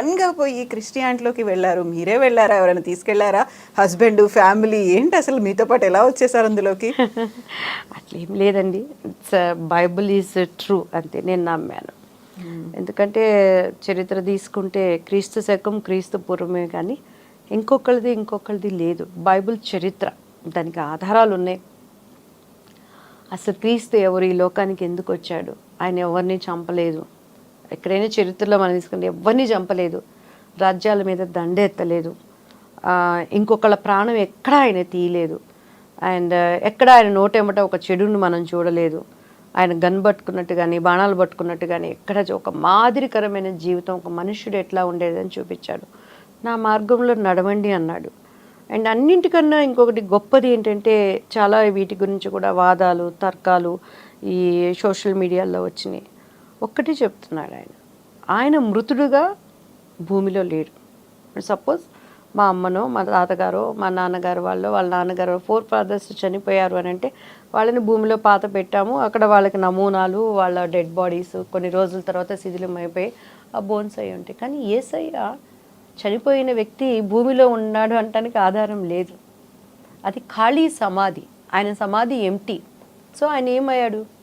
సడన్గా పోయి క్రిస్టియానిటీలోకి వెళ్ళారు. మీరే వెళ్ళారా? ఎవరైనా తీసుకెళ్ళారా హస్బెండ్ ఫ్యామిలీ ఏంటి అసలు? మీతో పాటు ఎలా వచ్చేసారు అందులోకి? అట్లేం లేదండి. ఇట్స్ బైబుల్ ఈజ్ ట్రూ అంతే నేను నమ్మాను. ఎందుకంటే చరిత్ర తీసుకుంటే క్రీస్తు శకం క్రీస్తు పూర్వమే కానీ ఇంకొకరిది ఇంకొకరిది లేదు. బైబిల్ చరిత్ర దానికి ఆధారాలు ఉన్నాయి. అసలు క్రీస్తు ఎవరు? ఈ లోకానికి ఎందుకు వచ్చాడు? ఆయన ఎవరిని చంపలేదు? ఎక్కడైనా చరిత్రలో మనం తీసుకుంటే ఎవరిని చంపలేదు. రాజ్యాల మీద దండెత్తలేదు. ఇంకొకళ్ళ ప్రాణం ఎక్కడ ఆయన తీయలేదు. అండ్ ఎక్కడ ఆయన నోటెమట ఒక చెడును మనం చూడలేదు. ఆయన గన్ పట్టుకున్నట్టు కానీ బాణాలు పట్టుకున్నట్టు కానీ ఎక్కడ ఒక మాదిరికరమైన జీవితం ఒక మనుష్యుడు ఎట్లా ఉండేదని చూపించాడు. నా మార్గంలో నడవండి అన్నాడు. అండ్ అన్నింటికన్నా ఇంకొకటి గొప్పది ఏంటంటే చాలా వీటి గురించి కూడా వాదాలు తర్కాలు ఈ సోషల్ మీడియాలో వచ్చినాయి. ఒక్కటి చెప్తున్నాడు ఆయన. ఆయన మృతుడుగా భూమిలో లేడు. సపోజ్ మా అమ్మనో మా తాతగారో మా నాన్నగారు వాళ్ళు వాళ్ళ నాన్నగారు ఫోర్ ఫాదర్స్ చనిపోయారు అని అంటే వాళ్ళని భూమిలో పాత పెట్టాము. అక్కడ వాళ్ళకి నమూనాలు వాళ్ళ డెడ్ బాడీస్ కొన్ని రోజుల తర్వాత శిథిలం అయిపోయి ఆ బోన్స్ అయి ఉంటాయి. కానీ ఏసయ్య చనిపోయిన వ్యక్తి భూమిలో ఉన్నాడు అనటానికి ఆధారం లేదు. అది ఖాళీ సమాధి. ఆయన సమాధి ఎంటీ సో ఆయన ఏమయ్యాడు?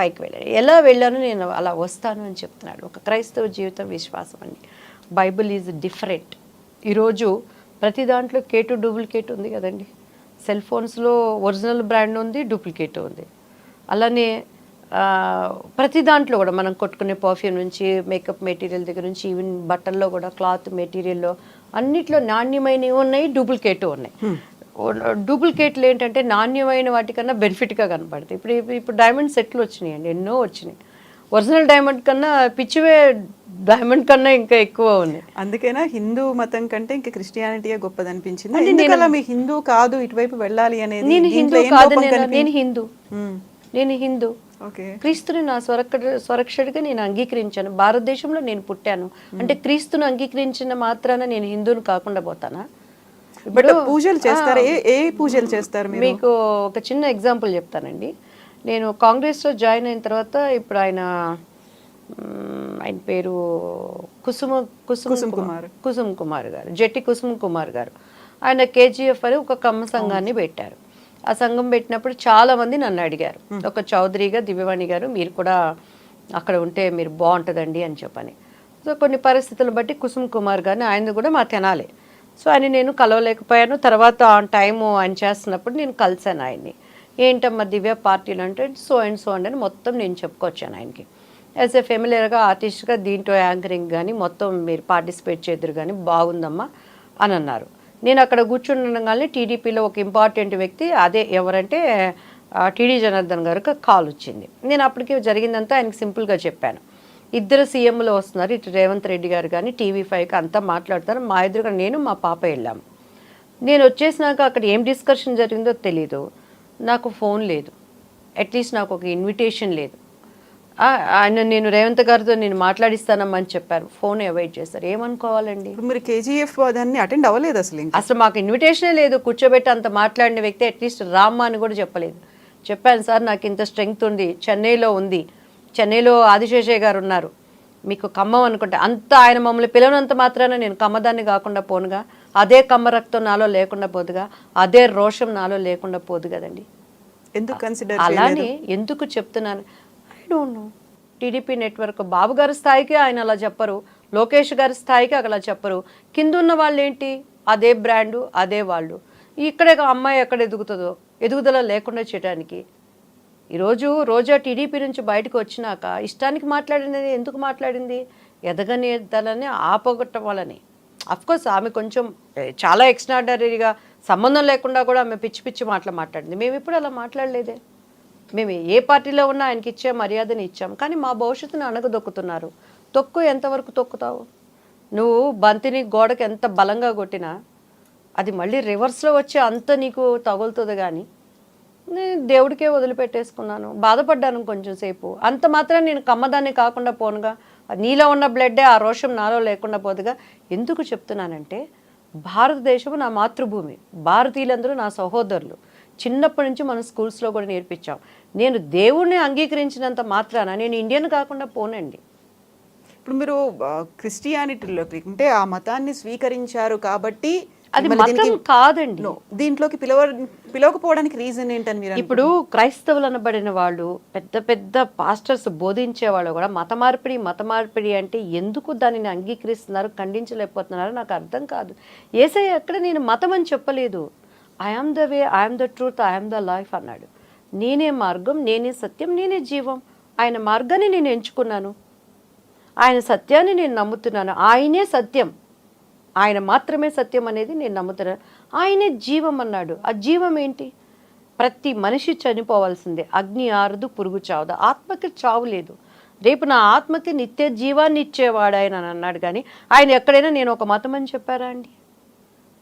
పైకి వెళ్ళాను ఎలా వెళ్ళాను నేను అలా వస్తాను అని చెప్తున్నాడు. ఒక క్రైస్తవ జీవితం విశ్వాసం అండి. Bible is different. ఈరోజు ప్రతి దాంట్లో కేటు డూప్లికేట్ ఉంది కదండి. సెల్ ఫోన్స్లో ఒరిజినల్ బ్రాండ్ ఉంది డూప్లికేట్ ఉంది. అలానే ప్రతి దాంట్లో కూడా మనం కొట్టుకునే పర్ఫ్యూమ్ నుంచి మేకప్ మెటీరియల్ దగ్గర నుంచి ఈవెన్ బట్టల్లో కూడా క్లాత్ మెటీరియల్లో అన్నిట్లో నాణ్యమైనవి ఉన్నాయి డూప్లికేట్ ఉన్నాయి. Hmm. డూప్లికేట్లు ఏంటంటే నాణ్యమైన వాటికన్నా బెనిఫిట్గా కనపడతాయి. ఇప్పుడు ఇప్పుడు- డైమండ్ సెట్లు వచ్చినాయండి ఎన్నో వచ్చినాయి. ఒరిజినల్ డైమండ్ కన్నా పిచ్చివే డైమండ్ కన్నా ఇంకా ఎక్కువ ఉన్నాయి. అందుకేనా హిందూ మతం కంటే ఇంకా క్రిస్టియానిటీయే గొప్పది అనిపించింది మీ హిందూ కాదు ఇటువైపు వెళ్ళాలి అనేది నేను హిందూ కాదు నేను హిందూ. నేను హిందూ. క్రీస్తుని నా స్వరక్ష స్వరక్షడిగా నేను అంగీకరించాను. భారతదేశంలో నేను పుట్టాను. అంటే క్రీస్తును అంగీకరించిన మాత్రాన నేను హిందువుని కాకుండా పోతానా? పూజలు చేస్తారు? ఏ ఏ పూజలు చేస్తారు మీకు ఒక చిన్న ఎగ్జాంపుల్ చెప్తానండి. నేను కాంగ్రెస్లో జాయిన్ అయిన తర్వాత ఇప్పుడు ఆయన ఆయన పేరు కుసుమ కుసుమ కుసుమ్ కుమార్. కుసుమ్ కుమార్ గారు జట్టి కుసుమ్ కుమార్ గారు. ఆయన కేజీఎఫ్ అని ఒక కమ్మ సంఘాన్ని పెట్టారు. ఆ సంఘం పెట్టినప్పుడు చాలా మంది నన్ను అడిగారు. ఒక చౌదరిగా దివ్యవాణి గారు మీరు కూడా అక్కడ ఉంటే మీరు బాగుంటుందండి అని చెప్పని. సో కొన్ని పరిస్థితులను బట్టి కుసుమ్ కుమార్ గారిని ఆయన కూడా మా తెనాలి. సో ఆయన నేను కలవలేకపోయాను. తర్వాత ఆన్ టైము ఆయన చేస్తున్నప్పుడు నేను కలిశాను ఆయన్ని. ఏంటమ్మా దివ్య పార్టీలు అంటే సో అండ్ సో అండ్ అని మొత్తం నేను చెప్పుకొచ్చాను ఆయనకి. యాజ్ ఎ ఫెమిలియర్గా ఆర్టిస్ట్గా దీంట్లో యాంకరింగ్ కానీ మొత్తం మీరు పార్టిసిపేట్ చేద్దరు కానీ బాగుందమ్మా అని అన్నారు. నేను అక్కడ కూర్చుండగానే టీడీపీలో ఒక ఇంపార్టెంట్ వ్యక్తి అదే ఎవరంటే టీడీ జనార్దన్ గారికి కాల్ వచ్చింది. నేను అప్పటికి జరిగిందంతా ఆయనకి సింపుల్గా చెప్పాను. ఇద్దరు సీఎంలు వస్తున్నారు. ఇటు రేవంత్ రెడ్డి గారు కానీ టీవీ ఫైవ్కి అంతా మాట్లాడతారు. మా ఎదురుగా నేను మా పాప వెళ్ళాము నేను వచ్చేసినాక అక్కడ ఏం డిస్కషన్ జరిగిందో తెలీదు. నాకు ఫోన్ లేదు. అట్లీస్ట్ నాకు ఒక ఇన్విటేషన్ లేదు. ఆయన నేను రేవంత్ గారితో నేను మాట్లాడిస్తానమ్మా అని చెప్పారు. ఫోన్ అవాయిడ్ చేస్తారు ఏమనుకోవాలండి? మీరు కేజీఎఫ్ దాన్ని అటెండ్ అవ్వలేదు అసలు అసలు మాకు ఇన్విటేషనే లేదు. కూర్చోబెట్టి అంత మాట్లాడిన వ్యక్తి అట్లీస్ట్ రామ్మా అని కూడా చెప్పలేదు. చెప్పాను సార్ నాకు ఇంత స్ట్రెంగ్త్ ఉంది. చెన్నైలో ఉంది. చెన్నైలో ఆదిశేషయ్య గారు ఉన్నారు. మీకు ఖమ్మం అనుకుంటే అంత ఆయన మమ్మల్ని పిలవనంత మాత్రాన నేను కమ్మదాన్ని కాకుండా పోనుగా. అదే కమ్మ రక్తం నాలో లేకుండా పోదుగా. అదే రోషం నాలో లేకుండా పోదు కదండి. ఎందుకు కన్సిడర్ అలానే ఎందుకు చెప్తున్నాను? I don't know TDP network Babu గారి స్థాయికి ఆయన అలా చెప్పరు. లోకేష్ గారి స్థాయికి అలా చెప్పరు. కింద ఉన్న వాళ్ళు ఏంటి అదే బ్రాండు అదే వాళ్ళు. ఇక్కడే అమ్మాయి ఎక్కడ ఎదుగుతుందో ఎదుగుదల లేకుండా చేయడానికి ఈరోజు రోజా టీడీపీ నుంచి బయటకు వచ్చినాక ఇష్టానికి మాట్లాడినది ఎందుకు మాట్లాడింది? ఎదగనేదలని ఆపగొట్టవాలని అఫ్కోర్స్ ఆమె కొంచెం చాలా ఎక్స్ట్రాడనరీగా సంబంధం లేకుండా కూడా ఆమె పిచ్చి పిచ్చి మాటలు మాట్లాడింది. మేము ఇప్పుడు అలా మాట్లాడలేదే. మేము ఏ పార్టీలో ఉన్నా ఆయనకి ఇచ్చే మర్యాదని ఇచ్చాం. కానీ మా భవిష్యత్తును అణగదొక్కుతున్నారు. తొక్కు ఎంతవరకు తొక్కుతావు? నువ్వు బంతిని గోడకి ఎంత బలంగా కొట్టినా అది మళ్ళీ రివర్స్లో వచ్చి అంత నీకు తగులుతుంది కానీ దేవుడికే వదిలిపెట్టేసుకున్నాను. బాధపడ్డాను కొంచెం సేపు. అంత మాత్రం నేను కమ్మదాన్ని కాకుండా పోనుగా. నీలో ఉన్న బ్లడ్డే ఆ రోషం నాలో లేకుండా పోదుగా. ఎందుకు చెప్తున్నానంటే భారతదేశం నా మాతృభూమి. భారతీయులందరూ నా సహోదరులు. చిన్నప్పటి నుంచి మనం స్కూల్స్లో కూడా నేర్పించాం. నేను దేవుణ్ణి అంగీకరించినంత మాత్రాన నేను ఇండియన్ కాకుండా పోనండి. ఇప్పుడు మీరు క్రిస్టియానిటీలోకి అంటే ఆ మతాన్ని స్వీకరించారు కాబట్టి అది మతం కాదండి. దీంట్లోకి పిలవ పిలవకపోవడానికి రీజన్ ఏంటని మీరు ఇప్పుడు క్రైస్తవులు అనబడిన వాళ్ళు పెద్ద పెద్ద పాస్టర్స్ బోధించే వాళ్ళు కూడా మత మార్పిడి మత మార్పిడి అంటే ఎందుకు దానిని అంగీకరిస్తున్నారు ఖండించలేకపోతున్నారు నాకు అర్థం కాదు. ఏసై ఎక్కడ నేను మతం అని చెప్పలేదు. I am the way I am the truth I am the life అన్నాడు. నేనే మార్గం నేనే సత్యం నేనే జీవం. ఆయన మార్గాన్ని నేను ఎంచుకున్నాను. ఆయన సత్యాన్ని నేను నమ్ముతున్నాను. ఆయనే సత్యం. ఆయన మాత్రమే సత్యం అనేది నేను నమ్ముతున్నాను ఆయనే జీవం అన్నాడు. ఆ జీవం ఏంటి? ప్రతి మనిషి చనిపోవాల్సిందే. అగ్ని ఆరదు పురుగు చావదు. ఆత్మకి చావు లేదు. రేపు నా ఆత్మకి నిత్య జీవాన్ని ఇచ్చేవాడు ఆయన అని అన్నాడు కానీ ఆయన ఎక్కడైనా నేను ఒక మతం అని చెప్పారా అండి?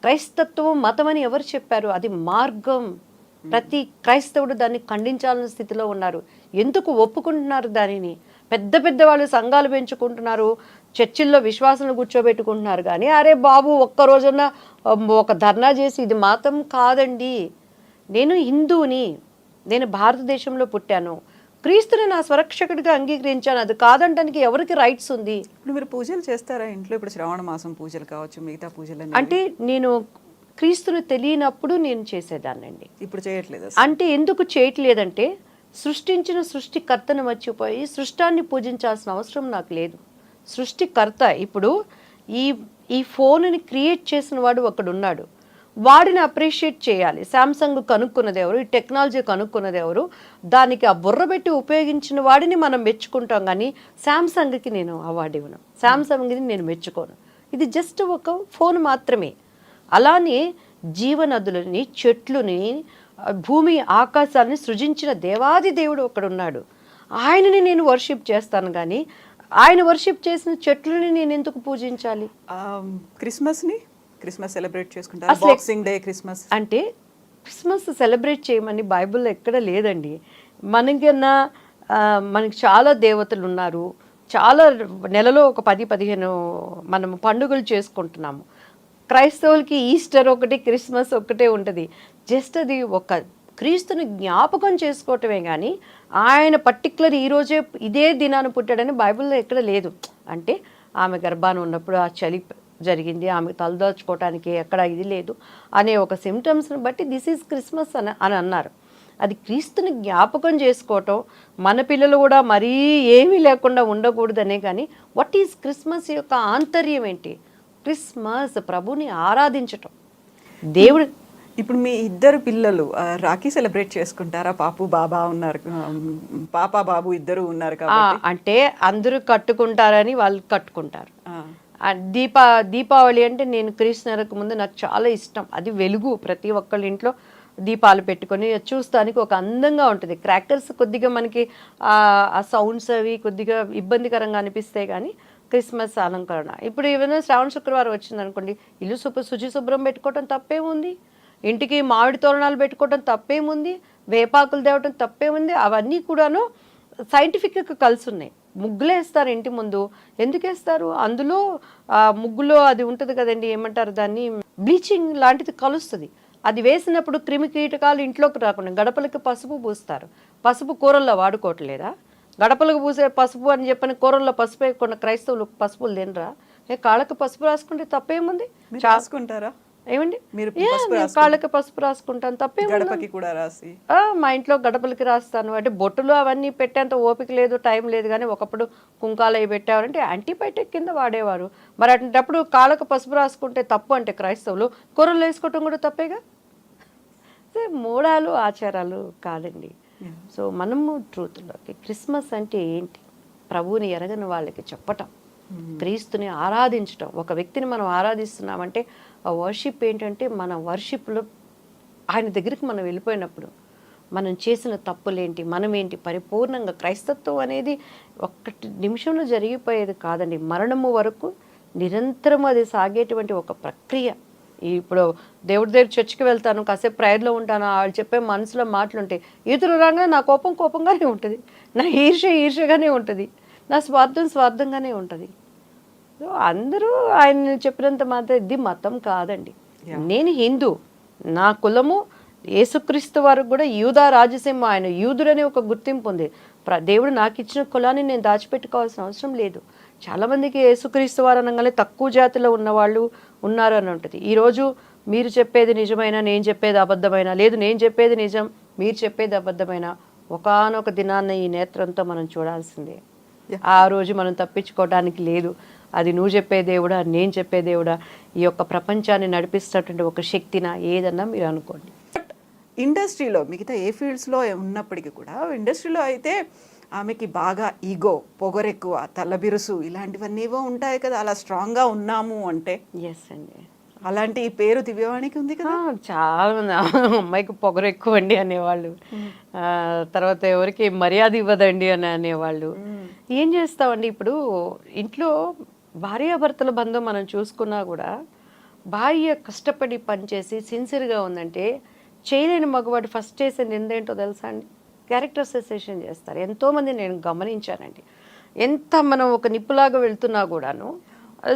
క్రైస్తత్వం మతం అని ఎవరు చెప్పారు? అది మార్గం. ప్రతి క్రైస్తవుడు దాన్ని ఖండించాలని స్థితిలో ఉన్నారు. ఎందుకు ఒప్పుకుంటున్నారు దానిని? పెద్ద పెద్ద వాళ్ళు సంఘాలు పెంచుకుంటున్నారు. చర్చిల్లో విశ్వాసాలను కూర్చోబెట్టుకుంటున్నారు కానీ అరే బాబు ఒక్క రోజున అమ్, ఒక ధర్నా చేసి ఇది మతం కాదండి. నేను హిందువుని నేను భారతదేశంలో పుట్టాను. క్రీస్తుని నా స్వరక్షకుడిగా అంగీకరించాను. అది కాదంటానికి ఎవరికి రైట్స్ ఉంది? ఇప్పుడు మీరు పూజలు చేస్తారా ఇంట్లో? ఇప్పుడు శ్రావణ మాసం పూజలు కావచ్చు మిగతా పూజలు అంటే నేను క్రీస్తుని తెలియనప్పుడు నేను చేసేదాన్నండి. ఇప్పుడు చేయట్లేదు. అంటే ఎందుకు చేయట్లేదంటే సృష్టించిన సృష్టికర్తను మర్చిపోయి సృష్టాన్ని పూజించాల్సిన అవసరం నాకు లేదు. సృష్టికర్త ఇప్పుడు ఈ ఈ ఫోన్ని క్రియేట్ చేసిన వాడు ఒకడు ఉన్నాడు వాడిని అప్రిషియేట్ చేయాలి. శాంసంగ్ కనుక్కున్నది ఎవరు? ఈ టెక్నాలజీ కనుక్కున్నది ఎవరు? దానికి ఆ బుర్ర పెట్టి ఉపయోగించిన వాడిని మనం మెచ్చుకుంటాం కానీ శాంసంగ్కి నేను అవార్డు ఇవ్వను. శాంసంగ్ని నేను మెచ్చుకోను. ఇది జస్ట్ ఒక ఫోన్ మాత్రమే. అలానే జీవనదులని చెట్లుని భూమి ఆకాశాన్ని సృజించిన దేవాది దేవుడు ఒకడున్నాడు. ఆయనని నేను వర్షిప్ చేస్తాను కానీ ఆయన వర్షిప్ చేసిన చెట్లని నేను ఎందుకు పూజించాలి? క్రిస్మస్ని క్రిస్మస్ సెలబ్రేట్ చేసుకుంటారు. బాక్సింగ్ డే క్రిస్మస్ అంటే క్రిస్మస్ సెలబ్రేట్ చేయమని బైబిల్లో ఎక్కడ లేదండి. మనకన్నా మనకి చాలా దేవతలు ఉన్నారు. చాలా నెలలో ఒక పది పదిహేను మనం పండుగలు చేసుకుంటున్నాము. క్రైస్తవులకి ఈస్టర్ ఒకటి క్రిస్మస్ ఒకటే ఉంటుంది. జస్ట్ అది ఒక క్రీస్తుని జ్ఞాపకం చేసుకోవటమే కానీ ఆయన పర్టికులర్ ఈరోజే ఇదే దినాన్ని పుట్టాడని బైబిల్లో ఎక్కడ లేదు. అంటే ఆమె గర్భాన్ని ఉన్నప్పుడు ఆ చలి జరిగింది ఆమె తలదాచుకోవటానికి ఎక్కడ ఇది లేదు అనే ఒక సిమ్టమ్స్ని బట్టి దిస్ ఈజ్ క్రిస్మస్ అని అని అన్నారు. అది క్రీస్తుని జ్ఞాపకం చేసుకోవటం మన పిల్లలు కూడా మరీ ఏమీ లేకుండా ఉండకూడదనే కానీ వాట్ ఈజ్ క్రిస్మస్ యొక్క ఆంతర్యం ఏంటి? క్రిస్మస్ ప్రభుని ఆరాధించటం. దేవుడు ఇప్పుడు మీ ఇద్దరు పిల్లలు రాఖీ సెలబ్రేట్ చేసుకుంటారా? పాపు బాబా ఉన్నారు పాప బాబు ఇద్దరు ఉన్నారు అంటే అందరూ కట్టుకుంటారని వాళ్ళు కట్టుకుంటారు. దీపా దీపావళి అంటే నేను క్రీస్తునరకు ముందు నాకు చాలా ఇష్టం. అది వెలుగు. ప్రతి ఒక్కళ్ళ ఇంట్లో దీపాలు పెట్టుకొని చూస్తానికి ఒక అందంగా ఉంటుంది. క్రాకర్స్ కొద్దిగా మనకి ఆ ఆ సౌండ్స్ అవి కొద్దిగా ఇబ్బందికరంగా అనిపిస్తాయి కానీ క్రిస్మస్ అలంకరణ. ఇప్పుడు ఏమైనా శ్రావణ శుక్రవారం వచ్చింది అనుకోండి ఇల్లు శుభ్ర శుచి శుభ్రం పెట్టుకోవటం తప్పేముంది ఇంటికి మామిడి తోరణాలు పెట్టుకోవటం తప్పేముంది? వేపాకులు తేవటం తప్పేముంది? అవన్నీ కూడాను సైంటిఫిక్గా కలిసి ఉన్నాయి ముగ్గులు వేస్తారు ఇంటి ముందు. ఎందుకు వేస్తారు? అందులో ముగ్గులో అది ఉంటుంది కదండి ఏమంటారు దాన్ని? బ్లీచింగ్ లాంటిది కలుస్తుంది. అది వేసినప్పుడు క్రిమి కీటకాలు ఇంట్లోకి రాకుండా గడపలకి పసుపు పూస్తారు. పసుపు కూరల్లో వాడుకోవట్లేదా? గడపలకు పూసే పసుపు అని చెప్పని కూరల్లో పసుపు వేయకుండా క్రైస్తవులు పసుపులు తినరా? ఏ కాళ్ళకి పసుపు రాసుకుంటే తప్పేముంది? రాసుకుంటారా? ఏమండి? మీరు కాళ్ళకి పసుపు రాసుకుంటాను తప్పేముంది గడపకి కూడా రాసి. మా ఇంట్లో గడపలకి రాస్తాను. అంటే బొట్టులు అవన్నీ పెట్టేంత ఓపిక లేదు టైం లేదు కానీ ఒకప్పుడు కుంకాలు అవి పెట్టేవారంటే యాంటీబయాటిక్ కింద వాడేవారు. మరి అటువంటిప్పుడు కాళ్ళకు పసుపు రాసుకుంటే తప్పు అంటే క్రైస్తవులు కూరలు వేసుకోవటం కూడా తప్పేగా? మూడాలు ఆచారాలు కాదండి. సో మనము ట్రూత్లోకి క్రిస్మస్ అంటే ఏంటి? ప్రభువుని ఎరగని వాళ్ళకి చెప్పటం. క్రీస్తుని ఆరాధించటం. ఒక వ్యక్తిని మనం ఆరాధిస్తున్నామంటే ఆ వర్షిప్ ఏంటంటే మన వర్షిప్లో ఆయన దగ్గరికి మనం వెళ్ళిపోయినప్పుడు మనం చేసిన తప్పులేంటి మనమేంటి పరిపూర్ణంగా క్రైస్తత్వం అనేది ఒక్కటి నిమిషంలో జరిగిపోయేది కాదండి. మరణము వరకు నిరంతరం అది సాగేటువంటి ఒక ప్రక్రియ. ఇప్పుడు దేవుడి దగ్గర చర్చికి వెళ్తాను కాసేపు ప్రేయర్లో ఉంటాను వాళ్ళు చెప్పే మనసులో మాటలు ఉంటాయి ఇతరులు రాగానే నా కోపం కోపంగానే ఉంటుంది. నా ఈర్ష ఈర్షగానే ఉంటుంది. నా స్వార్థం స్వార్థంగానే ఉంటుంది. సో అందరూ ఆయన చెప్పినంత మాత్రం ఇది మతం కాదండి. నేను హిందూ. నా కులము యేసుక్రీస్తు వారికి కూడా యూదా రాజసింహ. ఆయన యూదుడనే ఒక గుర్తింపు ఉంది. ప్ర- దేవుడు నాకు ఇచ్చిన కులాన్ని నేను దాచిపెట్టుకోవాల్సిన అవసరం లేదు. చాలామందికి యేసుక్రీస్తు వారు అనగానే తక్కువ జాతిలో ఉన్నవాళ్ళు ఉన్నారు అని ఉంటుంది. ఈరోజు మీరు చెప్పేది నిజమైన నేను చెప్పేది అబద్ధమైన లేదు నేను చెప్పేది నిజం మీరు చెప్పేది అబద్ధమైన ఒకానొక దినాన్న ఈ నేత్రంతో మనం చూడాల్సిందే. ఆ రోజు మనం తప్పించుకోవడానికి లేదు. అది నువ్వు చెప్పే దేవుడా నేను చెప్పే దేవుడా ఈ యొక్క ప్రపంచాన్ని నడిపిస్తున్నటువంటి ఒక శక్తినా ఏదన్నా మీరు అనుకోండి. బట్ ఇండస్ట్రీలో మిగతా ఏ ఫీల్డ్స్లో ఉన్నప్పటికీ కూడా ఇండస్ట్రీలో అయితే ఆమెకి బాగా ఈగో పొగరెక్కువ తలబిరుసు ఇలాంటివన్నీ ఏవో ఉంటాయి కదా అలా స్ట్రాంగ్గా ఉన్నాము అంటే. ఎస్ అండి. అలాంటి ఈ పేరు దివ్యవాణికి ఉంది కదా? చాలా మంది "ఆ, అమ్మాయికి పొగరు ఎక్కువ అండి అనేవాళ్ళు ఆ, తర్వాత ఎవరికి మర్యాద ఇవ్వదండి అని అనేవాళ్ళు. ఏం చేస్తామండి ఇప్పుడు? ఇంట్లో భార్యాభర్తల బంధం మనం చూసుకున్నా కూడా భార్య కష్టపడి పనిచేసి సిన్సియర్గా ఉందంటే చేయలేని మగవాడు ఫస్ట్ చేసే నిందేంటో తెలుసా అండి? క్యారెక్టర్ సెసేషన్ చేస్తారు. ఎంతోమంది నేను గమనించానండి. ఎంత మనం ఒక నిప్పులాగా వెళ్తున్నా కూడాను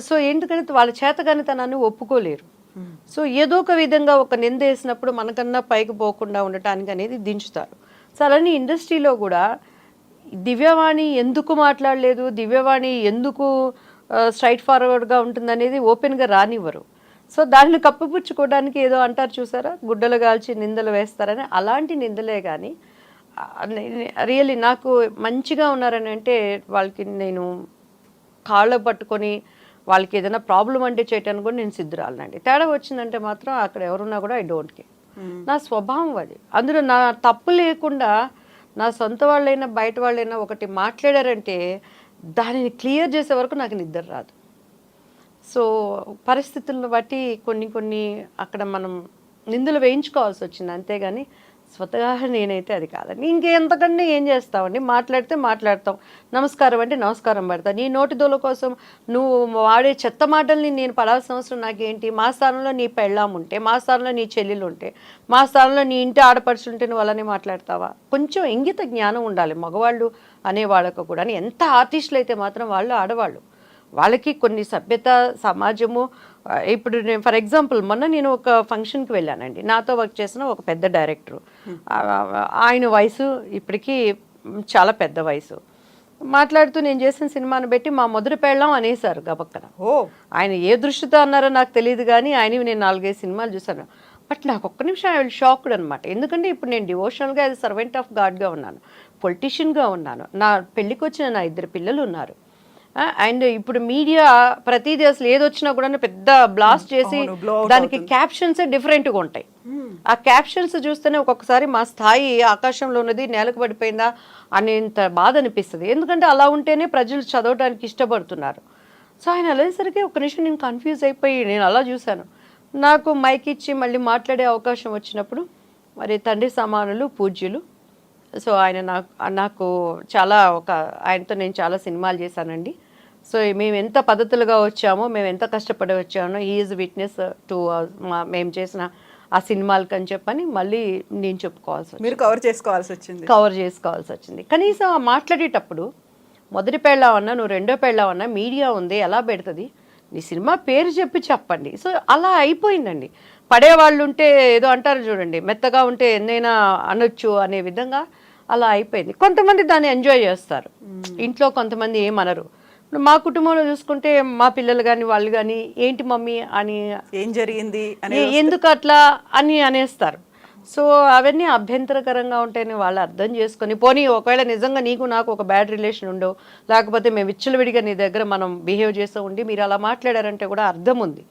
సో ఎందుకంటే వాళ్ళ చేతగానితనాన్ని ఒప్పుకోలేరు. సో ఏదో ఒక విధంగా ఒక నింద వేసినప్పుడు మనకన్నా పైకి పోకుండా ఉండటానికి అనేది దించుతారు. సో అలానే ఇండస్ట్రీలో కూడా దివ్యవాణి ఎందుకు మాట్లాడలేదు దివ్యవాణి ఎందుకు స్ట్రైట్ ఫార్వర్డ్గా ఉంటుందనేది ఓపెన్గా రానివ్వరు. సో దాన్ని కప్పిపుచ్చుకోవడానికి ఏదో అంటారు చూసారా? గుడ్డలు కాల్చి నిందలు వేస్తారని అలాంటి నిందలే కానీ రియల్లీ నాకు మంచిగా ఉన్నారని అంటే వాళ్ళకి నేను కాళ్ళ పట్టుకొని వాళ్ళకి ఏదైనా ప్రాబ్లం అంటే చేయటానికి కూడా నేను సిద్ధురాలనండి. తేడా వచ్చిందంటే మాత్రం అక్కడ ఎవరున్నా కూడా ఐ డోంట్ కేర్ నా స్వభావం అది. అందులో నా తప్పు లేకుండా నా సొంత వాళ్ళైనా బయట వాళ్ళైనా ఒకటి మాట్లాడారంటే దానిని క్లియర్ చేసే వరకు నాకు నిద్ర రాదు. సో పరిస్థితులను బట్టి కొన్ని కొన్ని అక్కడ మనం నిందులు వేయించుకోవాల్సి వచ్చింది. అంతేగాని స్వతహా నేనైతే అది కాదండి ఇంకెంతకంటే ఏం చేస్తావండి? మాట్లాడితే మాట్లాడతాం. నమస్కారం అంటే నమస్కారం పెడతా. నీ నోటి దోల కోసం నువ్వు వాడే చెత్త మాటల్ని నేను పడాల్సిన అవసరం నాకేంటి? మా స్థానంలో నీ పెళ్ళాం ఉంటే మా స్థానంలో నీ చెల్లెలు ఉంటే మా స్థానంలో నీ ఇంటి ఆడపడుచుంటే నువ్వు అలానే మాట్లాడతావా? కొంచెం ఇంగిత జ్ఞానం ఉండాలి. మగవాళ్ళు అనే వాళ్ళకు కూడా ఎంత ఆర్టిస్టులు అయితే మాత్రం వాళ్ళు ఆడవాళ్ళు. వాళ్ళకి కొన్ని సభ్యత సమాజము ఇప్పుడు నేను ఫర్ ఎగ్జాంపుల్ మొన్న నేను ఒక ఫంక్షన్కి వెళ్ళానండి. నాతో వర్క్ చేసిన ఒక పెద్ద డైరెక్టరు ఆయన వయసు ఇప్పటికీ చాలా పెద్ద వయసు. మాట్లాడుతూ నేను చేసిన సినిమాను పెట్టి మా మొదటి పెళ్ళం అనేసారు గబక్కన. ఓ. ఆయన ఏ దృష్టితో అన్నారో నాకు తెలియదు కానీ ఆయనవి నేను నాలుగైదు సినిమాలు చూశాను. బట్ నాకు ఒక్క నిమిషం ఐ విల్ షాక్డ్ అనమాట ఎందుకంటే ఇప్పుడు నేను డివోషనల్గా యాజ్ సర్వెంట్ ఆఫ్ గాడ్గా ఉన్నాను. పొలిటీషియన్గా ఉన్నాను. నా పెళ్ళికి వచ్చిన నా ఇద్దరు పిల్లలు ఉన్నారు. అండ్ ఇప్పుడు మీడియా ప్రతిదీ అసలు ఏదొచ్చినా కూడా పెద్ద బ్లాస్ట్ చేసి దానికి క్యాప్షన్స్ డిఫరెంట్గా ఉంటాయి. ఆ క్యాప్షన్స్ చూస్తేనే ఒక్కొక్కసారి మా స్థాయి ఆకాశంలో ఉన్నది నేలకు పడిపోయిందా అనేంత బాధ అనిపిస్తుంది. ఎందుకంటే అలా ఉంటేనే ప్రజలు చదవడానికి ఇష్టపడుతున్నారు. సో ఆయన వెళ్ళేసరికి ఒక నిమిషం నేను కన్ఫ్యూజ్ అయిపోయి నేను అలా చూశాను. నాకు మైక్ ఇచ్చి మళ్ళీ మాట్లాడే అవకాశం వచ్చినప్పుడు మరి తండ్రి సమానులు పూజ్యులు. సో ఆయన నాకు నాకు చాలా ఒక ఆయనతో నేను చాలా సినిమాలు చేశానండి. సో మేము ఎంత పద్ధతులుగా వచ్చామో మేము ఎంత కష్టపడి వచ్చామో ఈజ్ విట్నెస్ టు మేము చేసిన ఆ సినిమాలకి అని చెప్పని మళ్ళీ నేను చెప్పుకోవాల్సి వచ్చింది మీరు కవర్ చేసుకోవాల్సి వచ్చింది. కవర్ చేసుకోవాల్సి వచ్చింది. కనీసం మాట్లాడేటప్పుడు మొదటి పెళ్ళావన్నా నువ్వు రెండో పెళ్ళావన్నా మీడియా ఉంది ఎలా పెడుతుంది? నీ సినిమా పేరు చెప్పి చెప్పండి. సో అలా అయిపోయిందండి. పడేవాళ్ళు ఉంటే ఏదో అంటారు చూడండి మెత్తగా ఉంటే ఎన్నైనా అనొచ్చు అనే విధంగా అలా అయిపోయింది. కొంతమంది దాన్ని ఎంజాయ్ చేస్తారు. ఇంట్లో కొంతమంది ఏమనరు. ఇప్పుడు మా కుటుంబంలో చూసుకుంటే మా పిల్లలు కానీ వాళ్ళు కానీ ఏంటి మమ్మీ అని ఏం జరిగింది ఎందుకు అట్లా అని అనేస్తారు. సో అవన్నీ అభ్యంతరకరంగా ఉంటాయని వాళ్ళు అర్థం చేసుకొని పోనీ ఒకవేళ నిజంగా నీకు నాకు ఒక బ్యాడ్ రిలేషన్ ఉండో లేకపోతే మేము విచ్చలవిడిగా నీ దగ్గర మనం బిహేవ్ చేస్తూ ఉండి మీరు అలా మాట్లాడారంటే కూడా అర్థం ఉంది.